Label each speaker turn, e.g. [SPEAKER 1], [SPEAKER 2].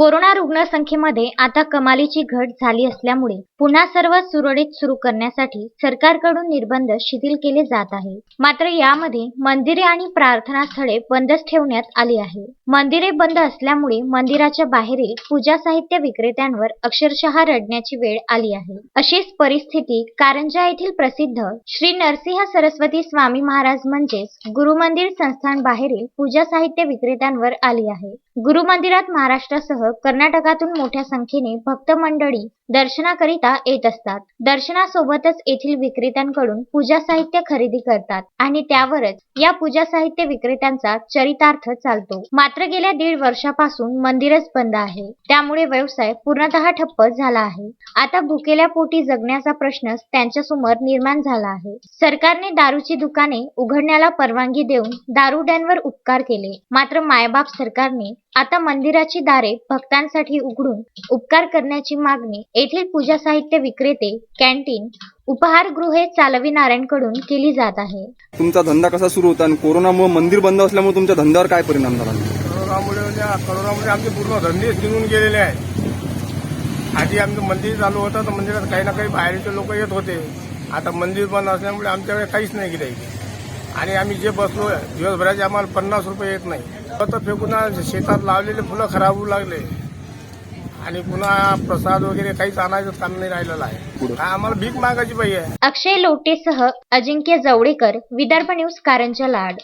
[SPEAKER 1] Corona रुग्णसंख्येमध्ये आता कमालीची घट झाली असल्यामुळे पुन्हा सर्व सुरळीत सुरू करण्यासाठी सरकारकडून निर्बंध शिथिल केले जात आहे मात्र यामध्ये मंदिरे आणि प्रार्थना स्थळे बंदच ठेवण्यात आली आहे मंदिरे बंद असल्यामुळे मंदिराच्या बाहेरील पूजा साहित्य विक्रेत्यांवर अक्षरशः रडण्याची वेळ आली आहे. अशीच परिस्थिती कारंजा येथील प्रसिद्ध श्री नरसिंह सरस्वती स्वामी महाराज म्हणजेच गुरुमंदिर संस्थान बाहेरील पूजा साहित्य विक्रेत्यांवर आली आहे. गुरुमंदिरात महाराष्ट्रासह कर्नाटकातून मोठ्या संख्येने भक्त मंडळी दर्शनाकरिता येत असतात. दर्शनासोबतच येथील विक्रेत्यांकडून पूजा साहित्य खरेदी करतात आणि त्यावरच या पूजा साहित्य विक्रेत्यांचा चरितार्थ चालतो. मात्र गेल्या दीड वर्षापासून मंदिरच बंद आहे. त्यामुळे व्यवसाय पूर्णतः ठप्प झाला आहे. आता भुकेल्या पोटी जगण्याचा प्रश्नच त्यांच्यासमोर निर्माण झाला आहे. सरकारने दारूची दुकाने उघडण्याला परवानगी देऊन दारुड्यांवर उपकार केले. मात्र मायबाप सरकारने आता मंदिराची दारे भक्तांसाठी उघडून उपकार करण्याची मागणी येथील पूजा साहित्य विक्रेते कॅन्टीन उपहारगृहे चालविणाऱ्यांकडून केली जात आहे.
[SPEAKER 2] तुमचा धंदा कसा सुरू होता आणि कोरोनामुळे मंदिर बंद असल्यामुळे तुमच्या धंद्यावर काय परिणाम झाला?
[SPEAKER 3] करोनामुळे म्हणजे करोनामुळे आमचे पूर्ण धंदे निघून गेलेले आहेत. आधी आमचं मंदिर चालू होतं तर मंदिरात काही ना काही बाहेरचे लोक येत होते. आता मंदिर बंद असल्यामुळे आमच्याकडे काहीच नाही गिराईक आणि आम्ही जे बसलो दिवसभराचे आम्हाला पन्नास रुपये येत नाही. तर फेकून शेतात लावलेले फुलं खराब होऊ लागले. आणि पुन्हा प्रसाद वगैरे काहीच आणायचं काम नाही राहिलेलं आहे. आम्हाला भीक मागायची पाहिजे
[SPEAKER 1] अक्षय लोटेसह अजिंक्य जवडेकर विदर्भ न्यूज कारंजा लाड.